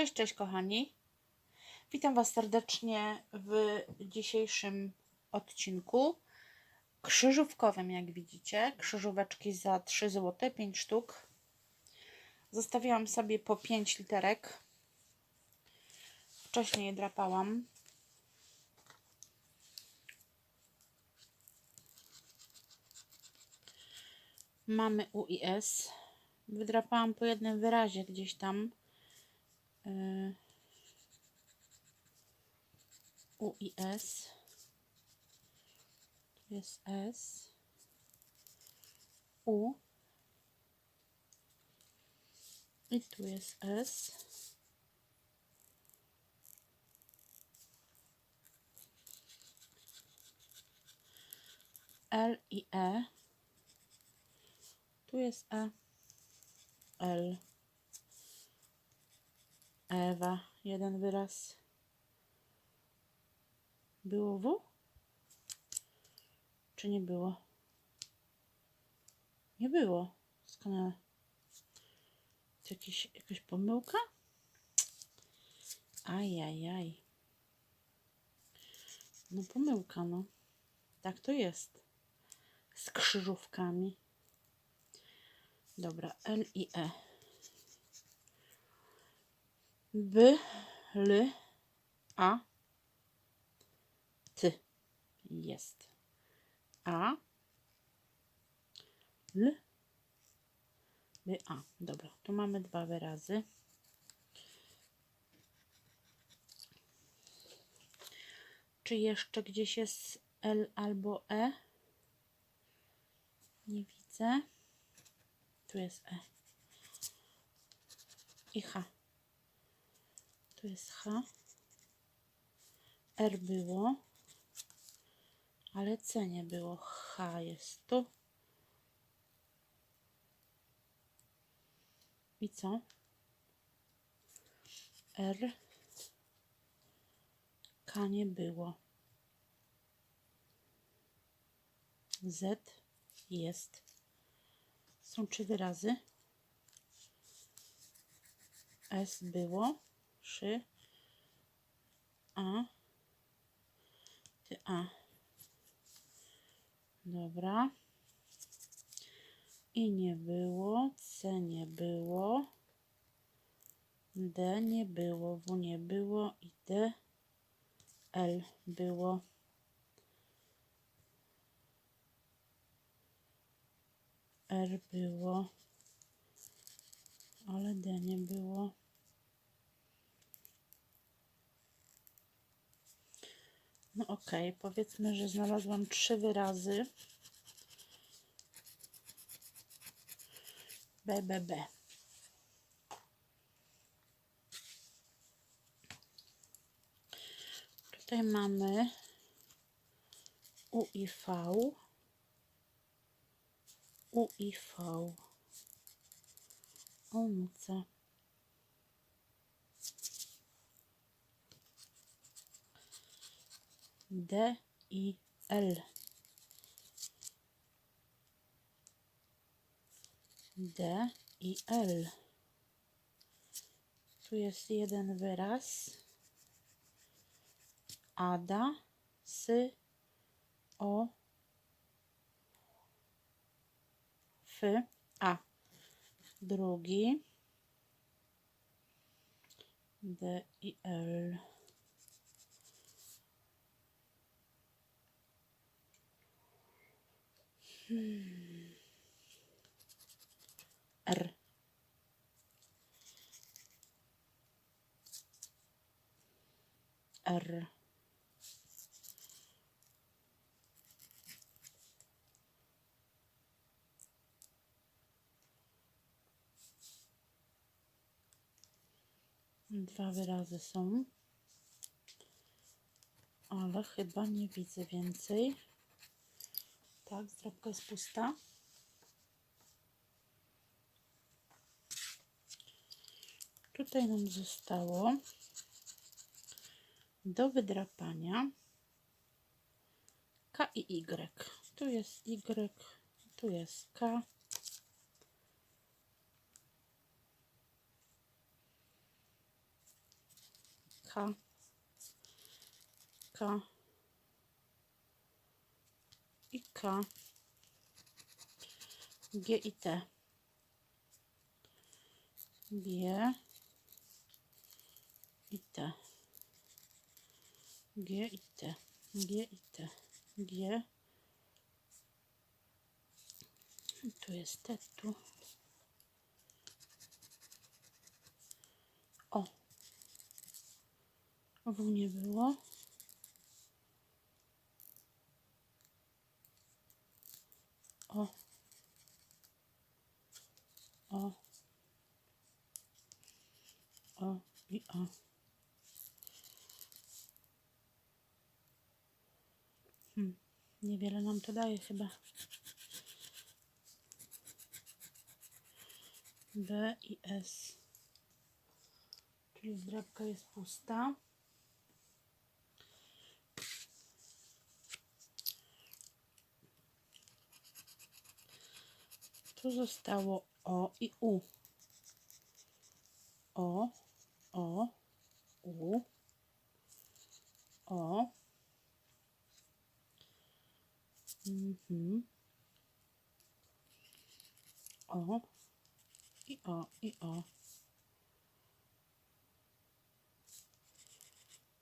Cześć, cześć kochani. Witam Was serdecznie w dzisiejszym odcinku krzyżówkowym, jak widzicie. Krzyżóweczki za 3 zł, 5 sztuk. Zostawiłam sobie po 5 literek. Wcześniej je drapałam. Mamy U i S. Wydrapałam po jednym wyrazie gdzieś tam. Y, U i S. Tu jest S. U. I tu jest S. L i E. Tu jest E. L. Ewa, jeden wyraz. Było W? Czy nie było? Nie było. Doskonale. To jakiś, jakaś pomyłka? Ajajaj. No pomyłka, no. Tak to jest. Z krzyżówkami. Dobra, L i E. B, L, A, T. Jest. A, L, B, A. Dobra, tu mamy dwa wyrazy. Czy jeszcze gdzieś jest L albo E? Nie widzę. Tu jest E. I H. Tu jest H. R było. Ale C nie było. H jest tu. I co? R. K nie było. Z jest. Są trzy wyrazy. S było. Trzy. A. Ty A. Dobra. I nie było. C nie było. D nie było. W nie było. I D. L było. R było. Ale D nie było. No okej, powiedzmy, że znalazłam trzy wyrazy. B, B, B. Tutaj mamy U i V. U i V. Onuce. D i L. D i L. Tu jest jeden wyraz. Ada, sy, o, f, a. Drugi. D i L. Hmm. R. R. Dwa wyrazy są, ale chyba nie widzę więcej. Tak, zdrobka jest pusta. Tutaj nam zostało do wydrapania K i Y. Tu jest Y, tu jest K. K, K i K, G i T. G i T. G i T. G i T. G. Tu jest T, tu. O. W nie było. O. O. O i o. Hmm. Niewiele nam to daje chyba. B i S. Czyli zdrabka jest pusta. Tu zostało O i U. O, O, U, O. Mhm. O i O i O.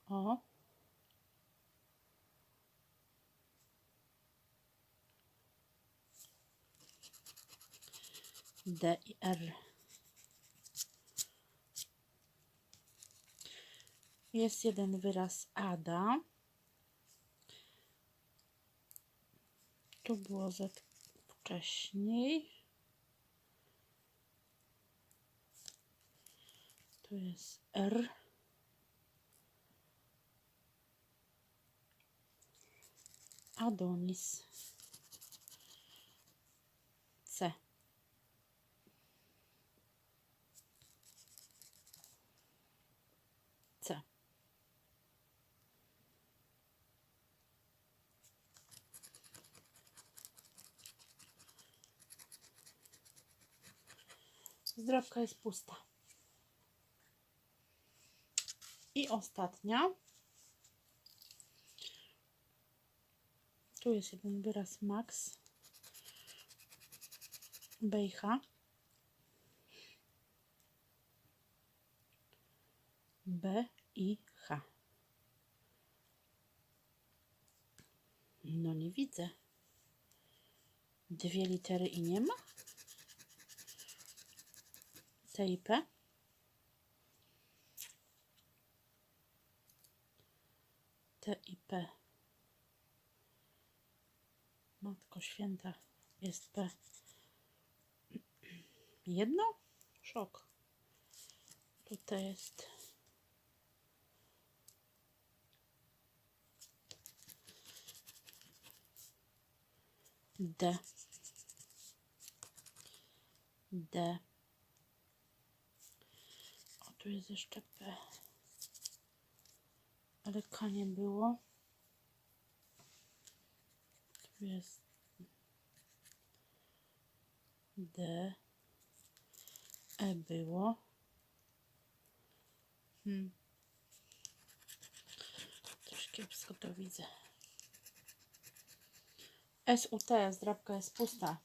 O. D i R. Jest jeden wyraz Ada. Tu było Z wcześniej. Tu jest R. Adonis. C. C. Zdrowka jest pusta. I ostatnia. Tu jest jeden wyraz max. Bejcha. B i H. No nie widzę. Dwie litery i nie ma? T i P. T i P. Matko święta, jest P. Jedno? Szok. Tutaj jest. D. D. Tu jest jeszcze P. Ale K nie było. Tu jest D. E było. Hmm. Coś kiepsko to widzę. SUT, zdrabka jest pusta.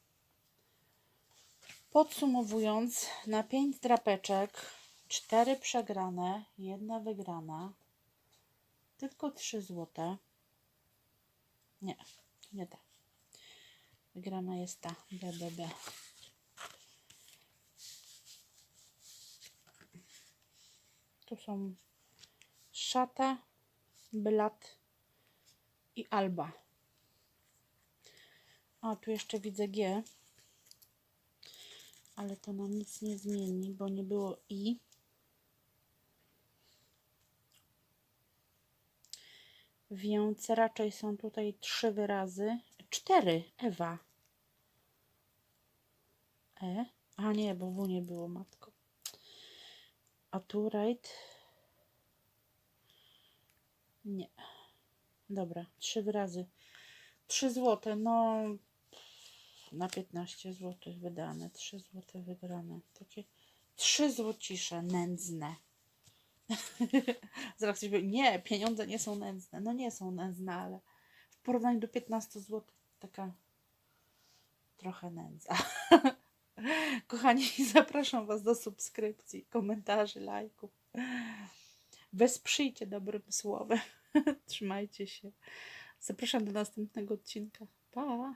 Podsumowując, na 5 drapeczek, 4 przegrane, jedna wygrana, tylko 3 złote. Nie, nie ta. Wygrana jest ta BBB. Tu są szata, blat i alba. O, tu jeszcze widzę G. Ale to nam nic nie zmieni, bo nie było I. Więc raczej są tutaj trzy wyrazy. Cztery. Ewa. E. A nie, bo W nie było, matko. A tu right. Nie. Dobra, trzy wyrazy. Trzy złote, no na 15 zł wydane, 3 zł wygrane. Takie trzy złocisze nędzne. Zaraz ktoś powie, nie, pieniądze nie są nędzne. No nie są nędzne, ale w porównaniu do 15 zł taka trochę nędza. Kochani, zapraszam Was do subskrypcji, komentarzy, lajków. Wesprzyjcie dobrym słowem. Trzymajcie się. Zapraszam do następnego odcinka. Pa!